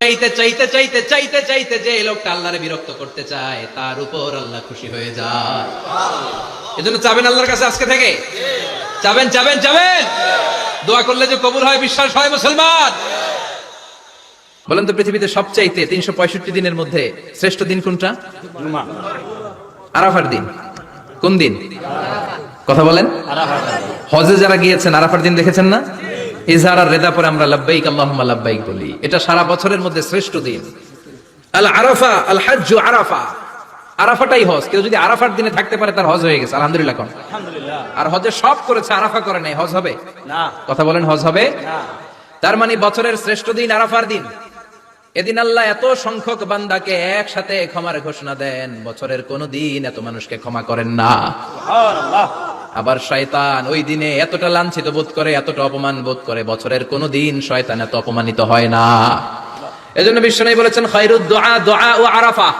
চাইতে চাইতে চাইতে চাইতে চাইতে যে লোকটা আল্লাহরে বিরক্ত করতে চায় তার উপর আল্লাহ খুশি হয়ে যায়। এজন্য চাবেন আল্লাহর কাছে আজকে থেকে? চাবেন চাবেন চাবেন দোয়া করলে যে কবুল হয় বিশ্বাস হয় মুসলমান। বলেন তো পৃথিবীতে সবচাইতে তিনশো পঁয়ষট্টি দিনের মধ্যে শ্রেষ্ঠ দিন কোনটা? আরাফার দিন। কোন দিন? কথা বলেন। হজে যারা গিয়েছেন আরাফার দিন দেখেছেন না? ইজহার আর রেদা পরে আমরা লাব্বাইক আল্লাহুম্মা লাব্বাইক বলি। এটা সারা বছরের মধ্যে শ্রেষ্ঠ দিন। আল আরাফা আল হাজ্জু আরাফা। আরাফাটাই হজ। কেউ যদি আরাফার দিনে থাকতে পারে তার হজ হয়ে গেছে। আলহামদুলিল্লাহ কোন আর হজে সব করেছে আরাফা করে নাই। হজ হবে? না। কথা বলেন হজ হবে? তার মানে বছরের শ্রেষ্ঠ দিন আরাফার দিন। এদিন আল্লাহ এত সংখ্যক বান্দাকে একসাথে ক্ষমার ঘোষণা দেন। বছরের কোন দিন এত মানুষকে ক্ষমা করেন না। আবার শয়তান ওই দিনে এতটা লাঞ্ছিত বোধ করে, এতটা অপমান বোধ করে, বছরের কোন দিন শয়তান এত অপমানিত হয় না। এজন্য বিশ্বনবী বলেছেন, খায়রুদ দোয়া দোয়া ও আরাফা।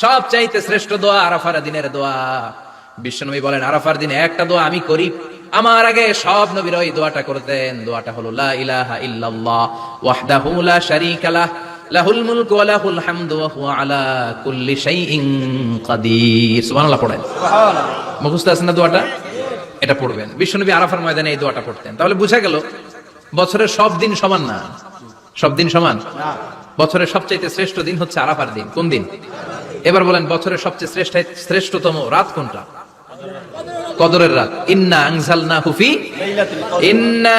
সব চাইতে শ্রেষ্ঠ দোয়া আরাফার দিনের দোয়া। বিশ্বনবী বলেন, আরাফার দিনে একটা দোয়া আমি করি। আমার আগে সব নবীর ওই দোয়াটা করতেন। দোয়াটা হলো, লা ইলাহা ইল্লাল্লাহ, ওয়াহদাহু লা শারীকা লাহ, লাহুল মুলকু ওয়া লাহুল হামদু ওয়া হুয়া আলা কুল্লি শাইইন কাদির। সুবহানাল্লাহ, পড়েন। সুবহানাল্লাহ মুখস্থ আছে না দোয়াটা? এটা পড়বেন। বিশ্বনবী আরাফার ময়দানে এই দোয়াটা পড়তেন। তাহলে বুঝা গেল বছরের সব দিন সমান না? সব দিন সমান? বছরের সবচেয়ে শ্রেষ্ঠ দিন হচ্ছে আরাফার দিন। কোন দিন? এবার বলেন বছরের সবচেয়ে শ্রেষ্ঠ শ্রেষ্ঠতম রাত কোনটা? কদরের রাত। ইন্না আংসাল না হুফি ইন্না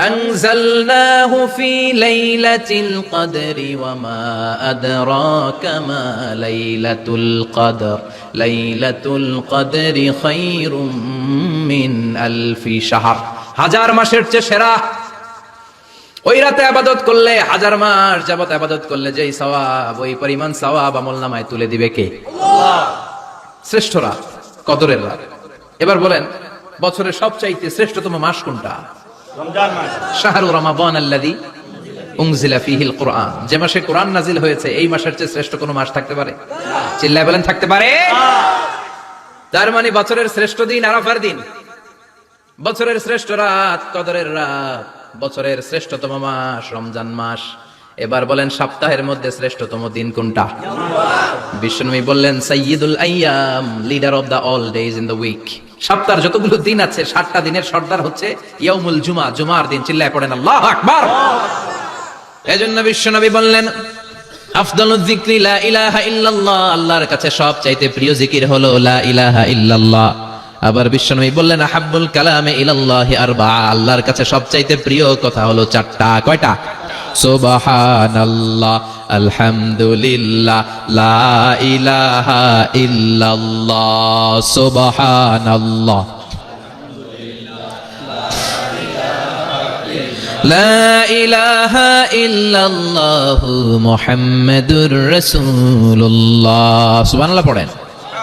أنزلناه في ليلة القدر وما أدراك ما ليلة القدر ليلة القدر خير من ألف شهر হাজার মাসের চেয়ে সেরা ওই রাতে আবাদত করলে হাজার মাস যাবত আবাদত করলে যেই সওয়াব ওই পরিমাণ সওয়াব আমল নামায় তুলে দিবে কে শ্রেষ্ঠ রাত কদরের রাত এবার বলেন বছরের সবচাইতে শ্রেষ্ঠতম মাস কোনটা রমজান মাস শাহরু রমাবান আল্লাদি কোরআন যে মাসে কোরআন নাজিল হয়েছে, এই মাসের চেয়ে শ্রেষ্ঠ কোনো মাস থাকতে পারে? চিল্লায় বলেন, থাকতে পারে। তার মানে বছরের শ্রেষ্ঠ দিন আরাফার দিন। বছরের শ্রেষ্ঠ রাত, কদরের রাত। বছরের শ্রেষ্ঠতম মাস, রমজান মাস। এবার বলেন, সপ্তাহের মধ্যে শ্রেষ্ঠতম দিন কোনটা? বিশ্বনবী বললেন, সাইয়্যিদুল আইয়াম leader of the all days in the week সপ্তাহের যতগুলো দিন আছে, সাতটা দিনের সর্দার হচ্ছে ইয়াউমুল জুমা, জুমার দিন। চিল্লায় পড়েন, আল্লাহু আকবার। এজন্য বিশ্বনবী বললেন বিশ্বনবী বললেন আল্লাহর কাছে সবচাইতে প্রিয় কথা হলো চারটা, কয়টা? সুবহানাল্লাহ আলহামদুলিল্লাহ লা ইলাহা ইল্লাল্লাহ সুবহানাল্লাহ لا إله إلا الله محمد رسول الله سبحان الله পড়েন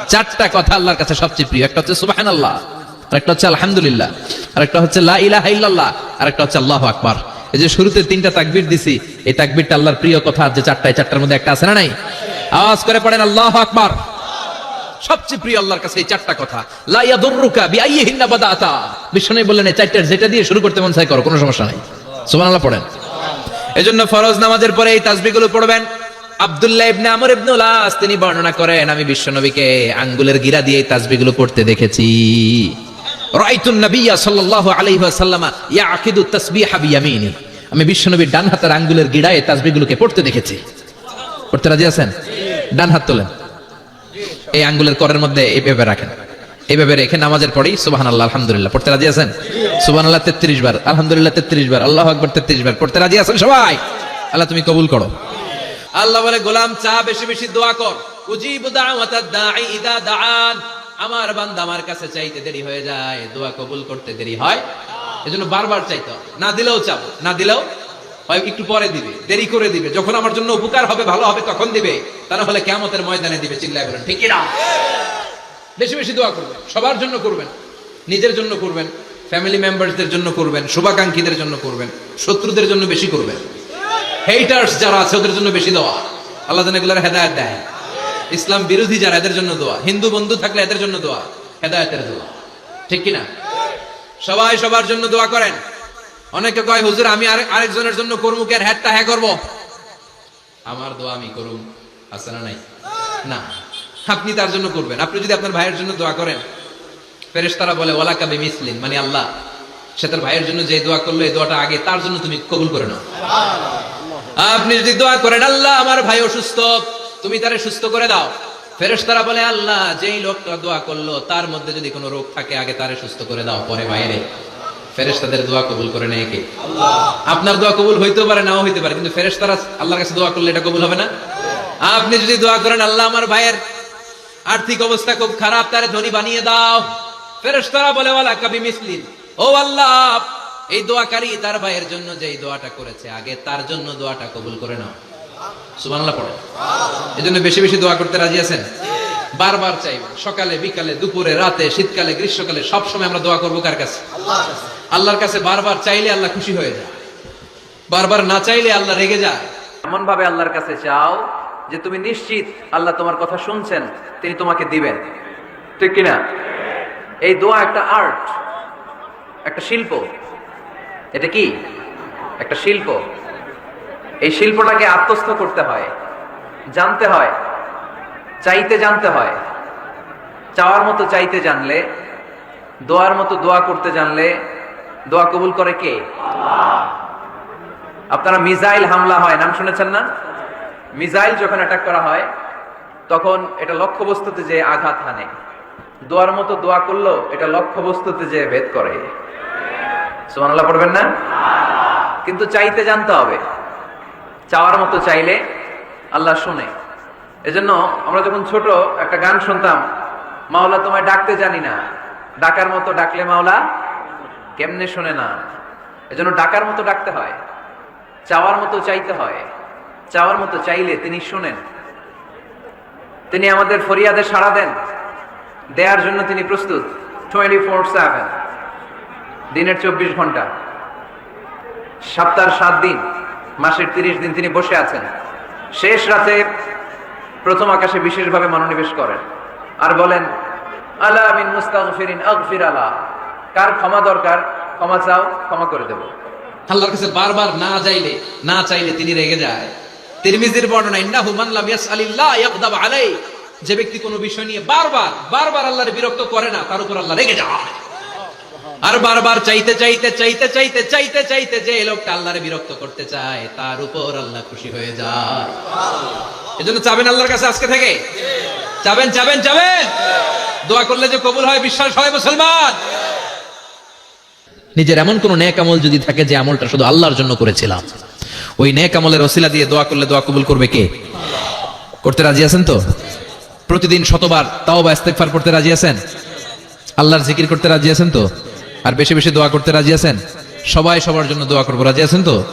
চারটা কথা আল্লাহর কাছে সবচেয়ে প্রিয় একটা হচ্ছে সুবহানাল্লাহ আরেকটা হচ্ছে আলহামদুলিল্লাহ আরেকটা হচ্ছে লা ইলাহা ইল্লাল্লাহ আরেকটা হচ্ছে আল্লাহু আকবার এই যে শুরুতে তিনটা তাকবীর দিছি, এই তাকবীরটা আল্লাহর প্রিয় কথা যে চারটায়, চারটার মধ্যে একটা আছে না নাই? আওয়াজ করে পড়েন, আল্লাহু আকবার। সবচেয়ে প্রিয় আল্লাহর কাছে এই চারটা কথা। লা ইয়াদুররুকা বিআইয়িহিন্না বাদাতা। বিষ্ণু বললেন, এই চারটার যেটা দিয়ে শুরু করতে মন চাই করো, কোনো সমস্যা নাই। সুবহানাল্লাহ পড়েন। এজন্য ফরজ নামাজের পরে এই তাসবিহগুলো পড়বেন। আব্দুল্লাহ ইবনে আমর ইবনে উলাস, তিনি বর্ণনা করেন, আমি বিশ্বনবীকে আঙ্গুলের গিরা দিয়ে এই তাসবিহগুলো পড়তে দেখেছি। রাআইতুন নাবিয়্যা সাল্লাল্লাহু আলাইহি ওয়াসাল্লাম ইয়াকিদু তাসবিহা বিয়ামিনি আমি বিশ্বনবীর ডান হাতের আঙ্গুলের গিরায় এই তাসবিহগুলোকে পড়তে দেখেছি। পড়তে রাজি আছেন? ডান হাত তোলেন। এই আঙ্গুলের করের মধ্যে এইভাবে রাখেন। এইভাবে রেখে নামাজের পরেই সুবাহ আল্লাহ আলহামদুলিল্লাহ। পড়তে রাজি আছেন? সুবাহ আল্লাহ তেত্রিশ বার, আলহামদুলিল্লাহ তেত্রিশ বার, আল্লাহ আকবর তেত্রিশ বার। পড়তে রাজি আছেন সবাই? আল্লাহ তুমি কবুল করো। আল্লাহ বলে, গোলাম চা, বেশি বেশি দোয়া কর। উজিবু দাওয়াতাদ দাঈ ইদা দাআন। আমার বান্দা আমার কাছে চাইতে দেরি হয়ে যায়, দোয়া কবুল করতে দেরি হয়। এজন্য বারবার চাইতে না দিলেও চাও না দিলেও হয়, একটু পরে দিবে, দেরি করে দিবে। যখন আমার জন্য উপকার হবে, ভালো হবে, তখন দিবে। তা না হলে কেমতের ময়দানে দিবে, চিল্লায় বলেন, ঠিক না? বেশি বেশি দোয়া করবেন, সবার জন্য করবেন, নিজের জন্য করবেন ফ্যামিলি মেম্বারসদের জন্য করবেন, শুভাকাঙ্ক্ষীদের জন্য করবেন, শত্রুদের জন্য বেশি করবেন। হেইটার্স যারা আছে, ওদের জন্য বেশি দেওয়া আল্লাহ যেন এগুলোর হেদায়ত দেয়। ইসলাম বিরোধী যারা এদের জন্য দোয়া। হিন্দু বন্ধু থাকলে এদের জন্য দোয়া হেদায়তের দোয়া। ঠিক কিনা? সবাই সবার জন্য দোয়া করেন। অনেকে কয় হুজুর আমি আরেকজনের জন্য করব কি হ্যাটটা হ্যাঁ করব? আমার দোয়া আমি করুন আছে না নাই? না। আপনি তার জন্য করবেন। আপনি যদি আপনার ভাইয়ের জন্য দোয়া করেন ফেরেশতারা বলে ওলা কাবি মিসলিন মানে আল্লাহ। সে তার ভাইয়ের জন্য যে দোয়া করল এই দোয়াটা আগে তার জন্য তুমি কবুল করে নাও। আপনি যদি দোয়া করেন আল্লাহ আমার ভাই অসুস্থ তুমি তারে সুস্থ করে দাও। ফেরেশতারা বলে, আল্লাহ, যেই লোকটা দোয়া করল, তার মধ্যে যদি কোনো রোগ থাকে, আগে তারে সুস্থ করে দাও, পরে বাইরে। দোয়া কবুল করে নেয় কে? আপনার দোয়া কবুল হইতেও পারে, নাও হইতে পারে, কিন্তু আল্লাহর কাছে দোয়া করলে এটা কবুল হবে না? আপনি যদি দোয়া করেন, আল্লাহ, আমার ভাইয়ের আর্থিক অবস্থা খুব খারাপ, তারে ধনী বানিয়ে দাও। ফেরেশতারা বলে, ওয়ালা কাবি মিসলিন। ও আল্লাহ, এই দোয়াকারী তার ভাইয়ের জন্য যে দোয়াটা করেছে, আগে তার জন্য দোয়াটা কবুল করে নাও। সুবহানাল্লাহ পড়ে এজন্য বেশি বেশি দোয়া করতে রাজি আছেন? বারবার সকালে, বিকালে, দুপুরে, রাতে, শীতকালে, গ্রীষ্মকালে সব সময় আমরা দোয়া কার কাছে? আল্লাহর কাছে বারবার চাইলে আল্লাহ খুশি হয়ে যায়। বারবার না চাইলে আল্লাহ রেগে যায়। এমন ভাবে আল্লাহর কাছে চাও যে তুমি নিশ্চিত আল্লাহ তোমার কথা শুনছেন, তিনি তোমাকে দিবেন। ঠিক কিনা? এই দোয়া একটা আর্ট, একটা শিল্প। এটা কি? একটা শিল্প। এই শিল্পটাকে আত্মস্থ করতে হয়, জানতে হয়, চাইতে জানতে হয়। চাওয়ার মতো চাইতে জানলে, দোয়ার মতো দোয়া করতে জানলে, দোয়া কবুল করে কে? আপনারা মিসাইল হামলা হয়, নাম শুনেছেন না? মিসাইল যখন অ্যাটাক করা হয়, তখন এটা লক্ষ্যবস্তুতে যে আঘাত হানে। দোয়ার মতো দোয়া করল এটা লক্ষ্যবস্তুতে যে ভেদ করে। সুবহানাল্লাহ, পড়বেন না? কিন্তু চাইতে জানতে হবে। চাওয়ার মতো চাইলে আল্লাহ শুনে। এজন্য আমরা যখন ছোট একটা গান শুনতাম, মাওলা তোমায় ডাকতে জানি না। ডাকার মতো ডাকলে মাওলা কেমনে শুনে না? এজন্য ডাকার মতো ডাকতে হয়, চাওয়ার মতো চাইতে হয়। চাওয়ার মতো চাইলে তিনি শুনেন। তিনি আমাদের ফরিয়াদে সাড়া দেন। দেওয়ার জন্য তিনি প্রস্তুত। টোয়েন্টি ফোর সেভেন দিনের চব্বিশ ঘণ্টা। সপ্তাহের সাত দিন। মাসের তিরিশ দিন তিনি বসে আছেন। শেষ রাতে প্রথম আকাশে বিশেষভাবে মনোনিবেশ করেন আর বলেন, আলা মিন মুস্তাগফিরিন আগফির আলা। কার ক্ষমা দরকার, ক্ষমা চাও, ক্ষমা করে দেব। আল্লাহর কাছে বারবার না চাইলে না চাইলে তিনি রেগে যায়। তিরমিজির বর্ণনা, ইন্নাহু মান লাম ইয়াসআলিল্লাহ ইয়াগদাব আলাই যে ব্যক্তি কোনো বিষয় নিয়ে বারবার বারবার আল্লাহর বিরক্ত করে না, তার উপর আল্লাহ রেগে যায়। আর বারবার চাইতে চাইতে চাইতে চাইতে চাইতে চাইতে যে লোকটা আল্লাহরে বিরক্ত করতে চায়, তার উপর আল্লাহ খুশি হয়ে যায়। এজন্য চাবেন আল্লাহর কাছে আজকে থেকে? চাবেন চাবেন চাবেন? দোয়া করলে যে কবুল হয়, বিশ্বাস হয় মুসলমান। নিজের এমন কোন নেক আমল যদি থাকে যে আমলটা শুধু আল্লাহর জন্য করেছিলাম। ওই নেক আমলের ওসিলা দিয়ে দোয়া করলে দোয়া কবুল করবে কে? করতে রাজি আছেন তো? প্রতিদিন শতবার তাও বা ইস্তেগফার করতে রাজি আছেন? আল্লাহর জিকির করতে রাজি আছেন তো? আর বেশি বেশি দোয়া করতে রাজি আছেন? সবাই সবার জন্য দোয়া করব। রাজি আছেন তো?